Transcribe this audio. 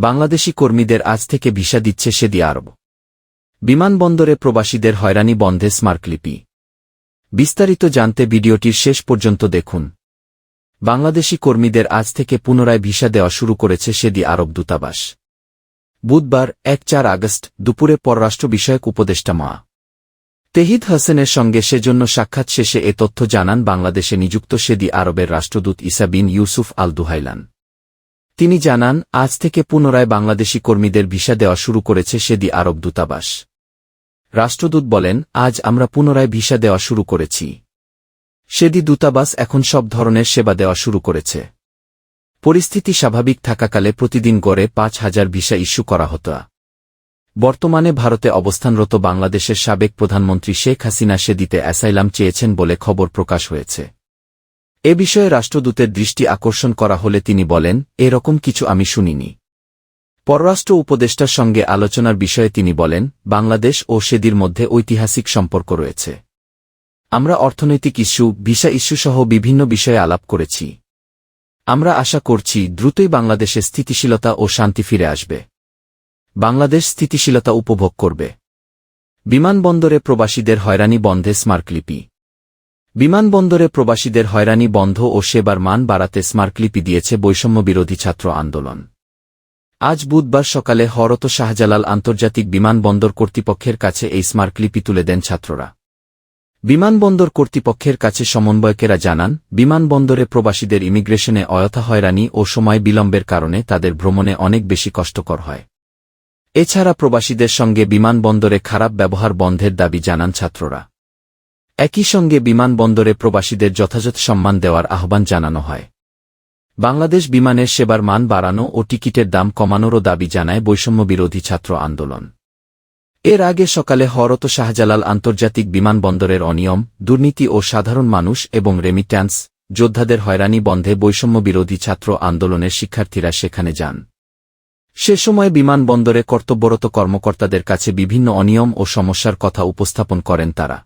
বাংলাদেশি কর্মীদের আজ থেকে ভিসা দিচ্ছে সেদি আরব। বিমানবন্দরে প্রবাসীদের হয়রানি বন্ধে স্মার্কলিপি। বিস্তারিত জানতে ভিডিওটির শেষ পর্যন্ত দেখুন। বাংলাদেশি কর্মীদের আজ থেকে পুনরায় ভিসা দেওয়া শুরু করেছে সেদি আরব দূতাবাস। বুধবার, এক চার আগস্ট, দুপুরে পররাষ্ট্র বিষয়ক উপদেষ্টা মা। তেহিদ হাসেনের সঙ্গে সেজন্য সাক্ষাৎ শেষে এ তথ্য জানান বাংলাদেশে নিযুক্ত সেদি আরবের রাষ্ট্রদূত ইসা বিন ইউসুফ আল দুহাইলান তিনি জানান, আজ থেকে পুনরায় বাংলাদেশি কর্মীদের ভিসা দেওয়া শুরু করেছে সেদি আরব দূতাবাস। রাষ্ট্রদূত বলেন, আজ আমরা পুনরায় ভিসা দেওয়া শুরু করেছি। সেদি দূতাবাস এখন সব ধরনের সেবা দেওয়া শুরু করেছে। পরিস্থিতি স্বাভাবিক থাকাকালে প্রতিদিন গড়ে পাঁচ হাজার ভিসা ইস্যু করা হতো। বর্তমানে ভারতে অবস্থানরত বাংলাদেশের সাবেক প্রধানমন্ত্রী শেখ হাসিনা সেদিতে অ্যাসাইলাম চেয়েছেন বলে খবর প্রকাশ হয়েছে। এ বিষয়ে রাষ্ট্রদূতের দৃষ্টি আকর্ষণ করা হলে তিনি বলেন, এরকম কিছু আমি শুনিনি। পররাষ্ট্র উপদেষ্টার সঙ্গে আলোচনার বিষয়ে তিনি বলেন, বাংলাদেশ ও সেদির মধ্যে ঐতিহাসিক সম্পর্ক রয়েছে। আমরা অর্থনৈতিক ইস্যু, ভিসা ইস্যু সহ বিভিন্ন বিষয়ে আলাপ করেছি। আমরা আশা করছি দ্রুতই বাংলাদেশে স্থিতিশীলতা ও শান্তি ফিরে আসবে। বাংলাদেশ স্থিতিশীলতা উপভোগ করবে। বিমানবন্দরে প্রবাসীদের হয়রানি বন্ধে স্মারকলিপি। বিমানবন্দরে প্রবাসীদের হয়রানি বন্ধ ও সেবার মান বাড়াতে স্মারকলিপি দিয়েছে বৈষম্য বিরোধী ছাত্র আন্দোলন। আজ বুধবার সকালে হরত শাহজালাল আন্তর্জাতিক বিমানবন্দর কর্তৃপক্ষের কাছে এই স্মারকলিপি তুলে দেন ছাত্ররা। বিমানবন্দর কর্তৃপক্ষের কাছে সমন্বয়কেরা জানান, বিমানবন্দরে প্রবাসীদের ইমিগ্রেশনে অয়থা হয়রানি ও সময় বিলম্বের কারণে তাদের ভ্রমণে অনেক বেশি কষ্টকর হয়। এছাড়া প্রবাসীদের সঙ্গে বিমানবন্দরে খারাপ ব্যবহার বন্ধের দাবি জানান ছাত্ররা। একই সঙ্গে বিমানবন্দরে প্রবাসীদের যথাযথ সম্মান দেওয়ার আহ্বান জানানো হয়। বাংলাদেশ বিমানের সেবার মান বাড়ানো ও টিকিটের দাম কমানোরও দাবি জানায় বৈষম্য বিরোধী ছাত্র আন্দোলন। এর আগে সকালে হরত শাহজালাল আন্তর্জাতিক বিমানবন্দরের অনিয়ম, দুর্নীতি ও সাধারণ মানুষ এবং রেমিট্যান্স যোদ্ধাদের হয়রানি বন্ধে বৈষম্য বিরোধী ছাত্র আন্দোলনের শিক্ষার্থীরা সেখানে যান। সে সময় বিমানবন্দরে কর্তব্যরত কর্মকর্তাদের কাছে বিভিন্ন অনিয়ম ও সমস্যার কথা উপস্থাপন করেন তারা।